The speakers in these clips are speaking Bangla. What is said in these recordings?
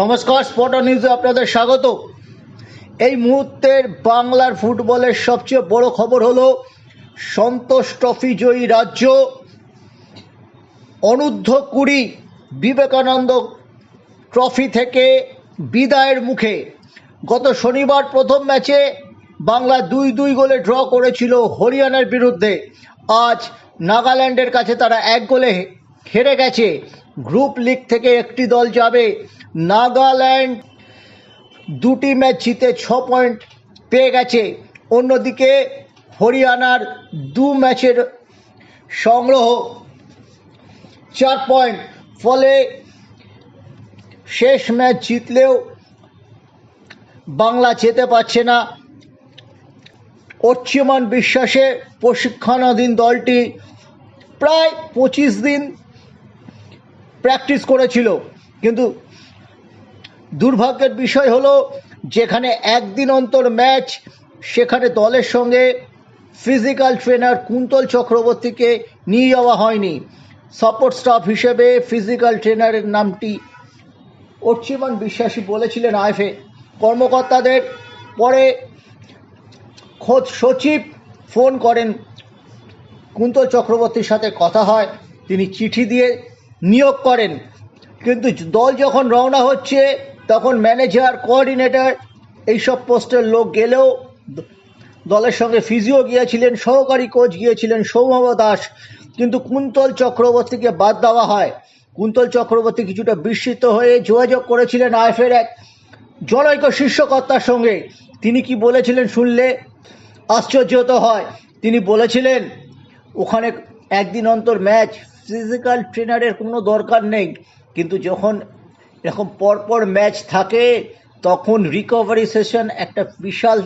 নমস্কার স্পট নিউজে আপনাদের স্বাগত। এই মুহূর্তের বাংলার ফুটবলের সবচেয়ে বড় খবর হলো সন্তোষ ট্রফি জয়ী রাজ্য। অনূর্ধ্ব কুড়ি বিবেকানন্দ ট্রফি থেকে বিদায়ের মুখে গত শনিবার প্রথম ম্যাচে বাংলা দুই দুই গোলে ড্র করেছিল হরিয়ানার বিরুদ্ধে। আজ নাগাল্যান্ডের কাছে তারা এক গোলে হেরে গেছে গ্রুপ লিগ থেকে একটি দল যাবে। নাগাল্যান্ড দুটি ম্যাচ জিতে ছ পয়েন্ট পেয়ে গেছে। অন্যদিকে হরিয়ানার দু ম্যাচের সংগ্রহ চার পয়েন্ট। ফলে শেষ ম্যাচ জিতলেও বাংলা যেতে পারছে না। অর্চিমান বিশ্বাসে প্রশিক্ষণাধীন দলটি প্রায় পঁচিশ দিন প্র্যাকটিস করেছিল। কিন্তু দুর্ভাগ্যের বিষয় হলো, যেখানে একদিন অন্তর ম্যাচ সেখানে দলের সঙ্গে ফিজিক্যাল ট্রেনার কুন্তল চক্রবর্তীকে নিয়ে যাওয়া হয়নি। সাপোর্ট স্টাফ হিসেবে ফিজিক্যাল ট্রেনারের নামটি অর্চিমান বিশ্বাসী বলেছিলেন আইফে কর্মকর্তাদের পরে খোদ সচিব ফোন করেন। কুন্তল চক্রবর্তীর সাথে কথা হয়, তিনি চিঠি দিয়ে নিয়োগ করেন। কিন্তু দল যখন রওনা হচ্ছে, তখন ম্যানেজার, কোঅর্ডিনেটর, এইসব পোস্টের লোক গেলেও দলের সঙ্গে ফিজিও গিয়েছিলেন, সহকারী কোচ গিয়েছিলেন সৌম্য দাস। কিন্তু কুন্তল চক্রবর্তীকে বাদ দেওয়া হয়। কুন্তল চক্রবর্তী কিছুটা বিস্মিত হয়ে যোগাযোগ করেছিলেন আইফের এক জনৈক শীর্ষকর্তার সঙ্গে। তিনি কি বলেছিলেন শুনলে আশ্চর্য তো হয়। তিনি বলেছিলেন, ওখানে একদিন অন্তর ম্যাচ ফিজিক্যাল ট্রেনারের কোনো দরকার নেই। কিন্তু যখন এরকম পরপর ম্যাচ থাকে, তখন রিকভারি সেশন একটা বিশাল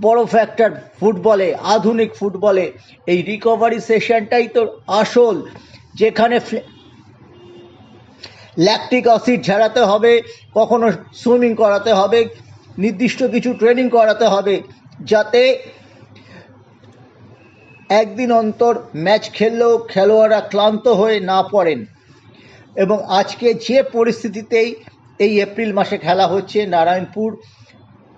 বড় ফ্যাক্টর ফুটবলে, আধুনিক ফুটবলে। এই রিকভারি সেশনটাই তো আসল। যেখানে ল্যাকটিক অ্যাসিড ঝাড়াতে হবে, কখনো সুইমিং করাতে হবে, নির্দিষ্ট কিছু ট্রেনিং করাতে হবে, যাতে একদিন অন্তর ম্যাচ খেললেও খেলোয়াড়রা ক্লান্ত হয়ে না পড়েন। এবং আজকে যে পরিস্থিতিতেই এই এপ্রিল মাসে খেলা হচ্ছে, নারায়ণপুর,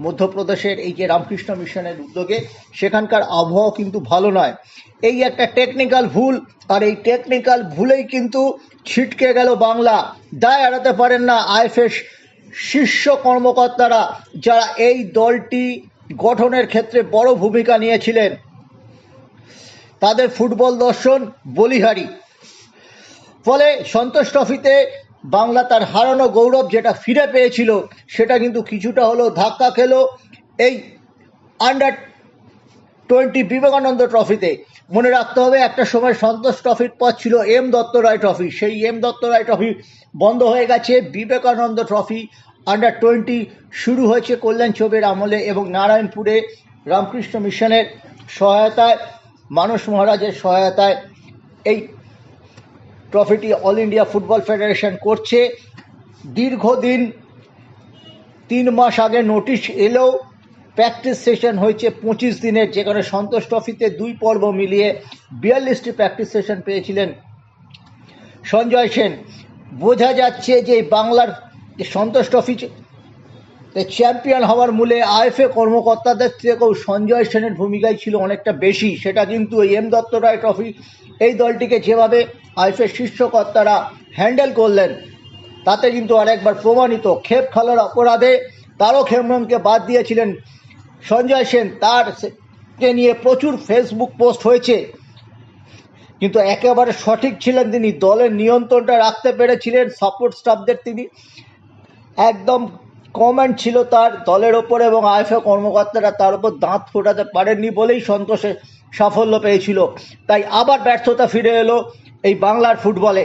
মধ্যপ্রদেশের এই যে রামকৃষ্ণ মিশনের উদ্যোগে, সেখানকার আবহাওয়া কিন্তু ভালো নয়। এই একটা টেকনিক্যাল ভুল, আর এই টেকনিক্যাল ভুলেই কিন্তু ছিটকে গেল বাংলা। দায় এড়াতে পারেন না আইএফএস শীর্ষ কর্মকর্তারা, যারা এই দলটি গঠনের ক্ষেত্রে বড় ভূমিকা নিয়েছিলেন। তাদের ফুটবল দর্শন বলিহারি। ফলে সন্তোষ ট্রফিতে বাংলা তার হারানো গৌরব যেটা ফিরে পেয়েছিল, সেটা কিন্তু কিছুটা হলো ধাক্কা খেলো এই আন্ডার টোয়েন্টি বিবেকানন্দ ট্রফিতে। মনে রাখতে হবে, একটা সময় সন্তোষ ট্রফির পর ছিল এম দত্ত রায় ট্রফি। সেই এম দত্ত রায় ট্রফি বন্ধ হয়ে গেছে। বিবেকানন্দ ট্রফি আন্ডার টোয়েন্টি শুরু হয়েছে কল্যাণ চৌবের আমলে এবং নারায়ণপুরে রামকৃষ্ণ মিশনের সহায়তায়। মানস মহারাজের সহায়তায় এই ট্রফিটি অল ইন্ডিয়া ফুটবল ফেডারেশন করছে। দীর্ঘদিন তিন মাস আগে নোটিশ এলেও প্র্যাকটিস সেশন হয়েছে পঁচিশ দিনের, যেখানে সন্তোষ ট্রফিতে দুই পর্ব মিলিয়ে বিয়াল্লিশটি প্র্যাকটিস সেশন পেয়েছিলেন সঞ্জয় সেন। বোঝা যাচ্ছে যে বাংলার সন্তোষ ট্রফি চ্যাম্পিয়ন হওয়ার মূলে আইএফএ কর্মকর্তাদের থেকেও সঞ্জয় সেনের ভূমিকাই ছিল অনেকটা বেশি। সেটা কিন্তু এই এম দত্ত রায় ট্রফি এই দলটিকে যেভাবে আইএফএ শীর্ষকর্তারা হ্যান্ডেল করলেন, তাতে কিন্তু আরেকবার প্রমাণিত। খেপ খেলার অপরাধে তারও খেমরনকে বাদ দিয়েছিলেন সঞ্জয় সেন। তার কে নিয়ে প্রচুর ফেসবুক পোস্ট হয়েছে। কিন্তু একেবারে সঠিক ছিলেন তিনি। দলের নিয়ন্ত্রণটা রাখতে পেরেছিলেন। সাপোর্ট স্টাফদের তিনি। একদম কমেন্ট ছিল তার দলের ওপর এবং আইএফএ কর্মকর্তারা তার উপর দাঁত ফোটাতে পারেননি বলেই সন্তোষে সাফল্য পেয়েছিল। তাই আবার ব্যর্থতা ফিরে এলো এই বাংলার ফুটবলে।